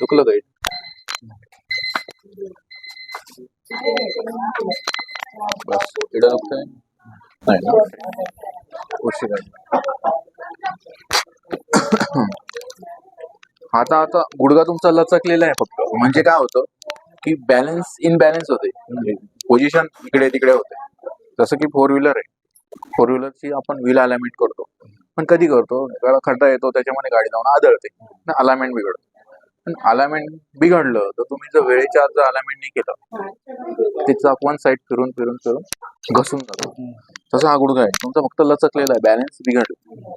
दुखलं काही बस दुखतंय आता आता गुडघा तुमचा लचकलेला आहे फक्त. म्हणजे काय होतं की बॅलन्स इनबॅलन्स होते. पोझिशन इकडे तिकडे होते. जसं की फोर व्हीलर आहे. फोर व्हीलरची आपण व्हील अलाइनमेंट करतो. पण कधी करतो? खड्डा येतो त्याच्यामध्ये गाडी जाऊन आदळते. अलाइनमेंट बिघडतो. पण अलाइनमेंट बिघडलं तर तुम्ही जर वेळेच्या आत जर अलाइनमेंट नाही केलं ते चाक वन साईड फिरून फिरून फिरून घसून जातो. तसा हा गुडघा आहे. तुमचा फक्त लचकलेला आहे. बॅलन्स बिघडलं.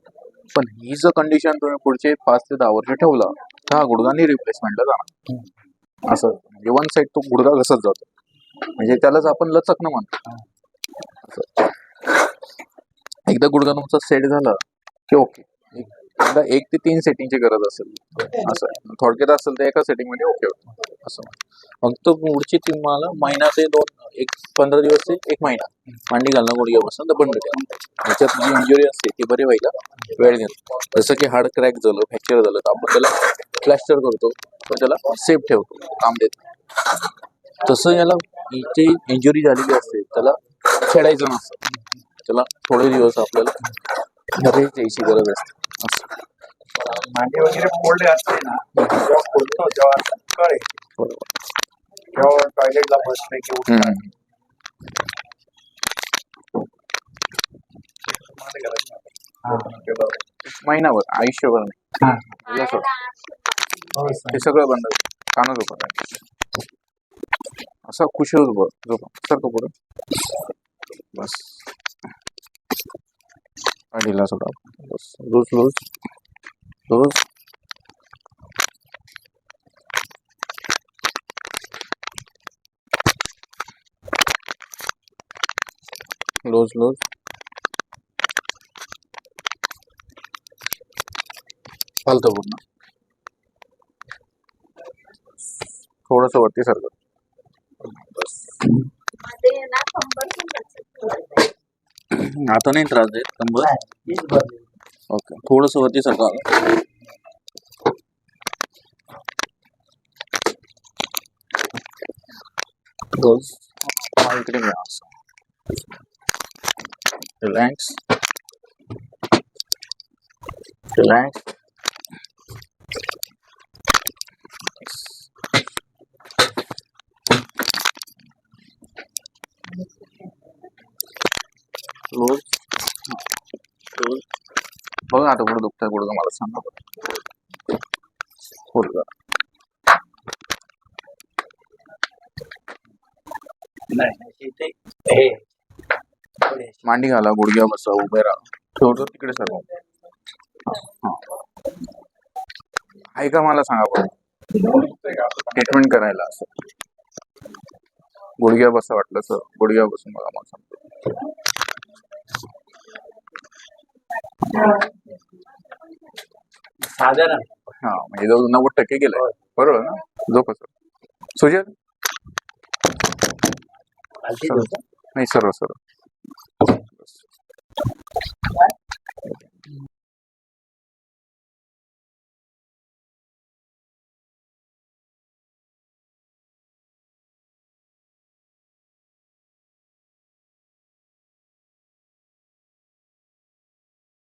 पण ही जर कंडिशन तुम्ही पुढचे पाच ते दहा वर्ष ठेवला तर हा गुडघा नाही रिप्लेसमेंटला जाणार. असं म्हणजे वन साईड तो गुडघा घसत जातो. म्हणजे त्यालाच आपण लचकणं म्हणतो. असं. एकदा गुडघा सेट झाला की ओके एकदा एक ते तीन सेटिंगची गरज असेल. असं थोडक्यात असेल तर एका सेटिंगमध्ये ओके होतं. असं तो पुढची तुम्हाला महिना ते दोन एक पंधरा दिवस ते एक महिना मांडी घालणं गुडघ्यापासून तर बंद द्या त्याच्यात जी इंजुरी असते ती बरी व्हायला वेळ घेतो. जसं की हार्ड क्रॅक झालं फ्रॅक्चर झालं तर आपण त्याला प्लॅस्टर करतो पण त्याला सेफ ठेवतो. काम देत तसं याला जी इंजुरी झालेली असते त्याला खेळायचं नसतं. त्याला थोडे दिवस आपल्याला रेस्ट द्यायची गरज असते. असं मांडी वगैरे फोल्ड असते ना जेव्हा फोडतो कळे. जेव्हा टॉयलेटला बसले की. महिनाभर आयुष्यभर नाही. हो, ते सगळं बंद कानच झोपत असं खुशी होत बघ. झोप. सारखं पुढं. बस. अडीला सोडा। बस loose loose loose loose loose चालतं पूर्ण थोडस वरती सारखं बस। आता नाही त्रास देत कंबर ओके थोडस वरती इकडे असं रिलॅक्स रिलॅक्स रोज रोज बघा आता कुठं दुखतंय गुडघा मला सांगा. गुडघा नाही. मांडी घाला गुडघ्या बसा उभे राहा. थोडं तिकडे सर्व ऐका मला सांगा बरं? ट्रीटमेंट करायला असं. गुडघ्या बसा वाटलं सर गुडघ्या बसून बघा मला सांगतो साधारण. हा म्हणजे जवळ नव्वद टक्के गेलाय. बरोबर ना? झोप झोपा. नाही सर्व सर्व